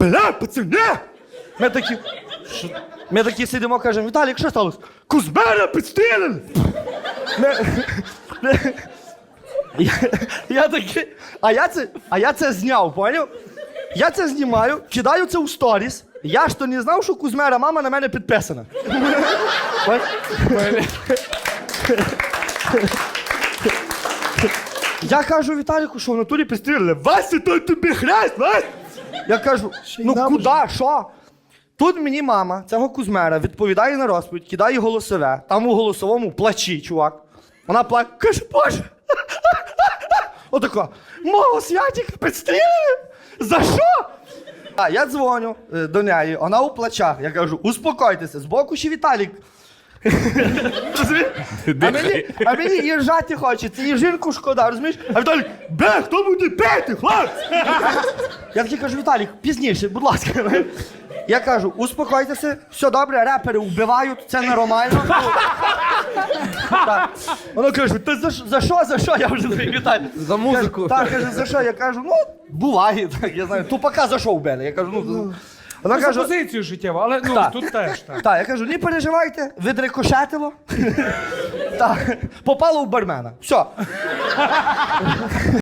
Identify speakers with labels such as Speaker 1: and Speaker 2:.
Speaker 1: Бля, пацани! Ми такі. Що? Ми такі сидимо, кажемо, Віталік, що сталося? Кузьмера підстрілили! Ми- ми- я, я такий, а я це, а я це зняв, поняв? Я це знімаю, кидаю це у сторіс. Я ж то не знав, що Кузьмера мама на мене підписана. Я кажу Віталіку, що в натурі підстрілили. Вася, той тобі хрест, Вась! Я кажу, ну куди, що? Тут мені мама цього Кузьмера відповідає на розповідь, кидає голосове. Там у голосовому плачі, чувак. Вона плаче, каже, боже. Отако, мого святіка підстрілили? За що? А я дзвоню е, до неї, вона у плачах. Я кажу, успокойтеся, збоку ще Віталік. Розумієш? А мені, а мені і ржати хочеться, і жінку шкода, розумієш? А Віталік, бе, хто буде пити, хлопці? Я такий кажу, Віталік, пізніше, будь ласка. Я кажу, успокойтеся, все добре, репери вбивають, це нормально. Так. Вона каже, ти за, що- за що, за що? Я вже такий, Віталій.
Speaker 2: За музику.
Speaker 1: Так, каже, за що? Я кажу, ну, буває, так, я знаю. Тупака за що вбили? Я кажу, ну. Вона
Speaker 3: Ну,
Speaker 1: каже,
Speaker 3: позицію життєву, але ну,
Speaker 1: Так.
Speaker 3: тут теж так.
Speaker 1: так, я кажу, не переживайте, відрикошетило. Так, попало в бармена. Все.